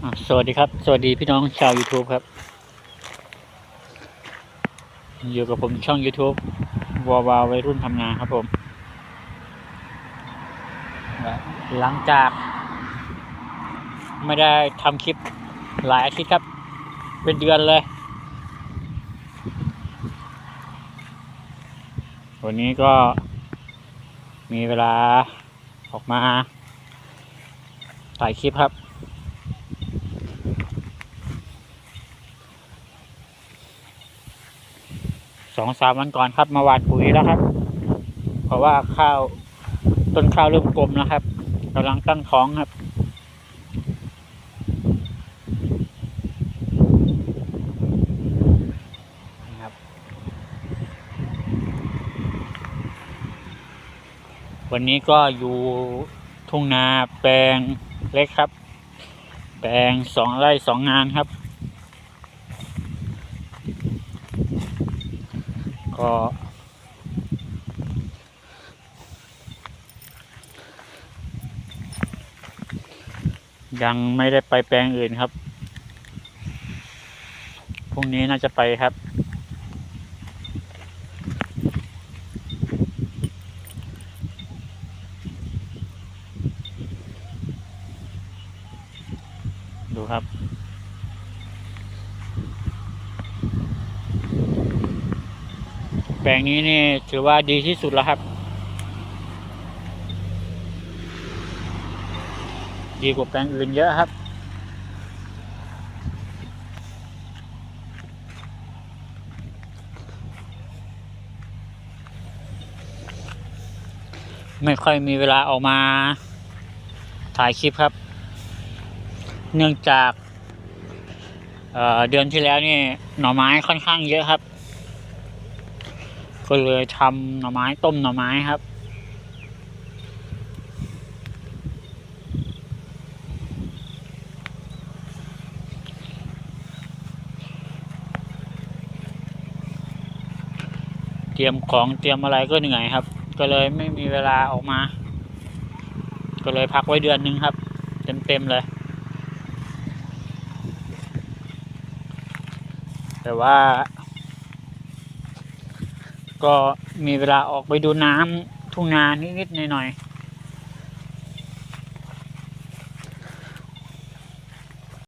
สวัสดีครับ สวัสดีพี่น้องชาว YouTube ครับ อยู่กับผมช่อง YouTube วาวาวัยรุ่นทำงานครับผม หลังจาก ไม่ได้ทำคลิปหลายอาทิตย์ครับ เป็นเดือนเลย วันนี้ก็มีเวลาออกมาถ่ายคลิปครับ สองสามวันก่อนครับ มาหวานปุ๋ยแล้วครับ เพราะว่าข้าวต้นข้าวเริ่มกลมแล้วครับกำลังตั้งท้องครับครับวันนี้ก็อยู่ทุ่งนาแปลงเล็กครับ แปลงสองไร่สองงานครับ ก็ ยังไม่ได้ไปแปลงอื่นครับ พรุ่งนี้น่าจะไปครับดูครับ แปลงนี้นี่ถือว่าดีที่สุดแล้วครับ ดีกว่าแปลงอื่นเยอะครับ ไม่ค่อยมีเวลาออกมาถ่ายคลิปครับ เนื่องจากเเดือนที่แล้วนี่หน่อไม้ค่อนข้างเยอะครับ ก็เลยทำหน่อไม้ต้มหน่อไม้ครับ เตรียมของเตรียมอะไรก็เหนื่อยครับ ก็เลยไม่มีเวลาออกมา ก็เลยพักไว้เดือนหนึงครับ เต็มๆเลยแต่ว่า ก็มีเวลาออกไปดูน้ำทุ่งนานิดๆหน่อยๆ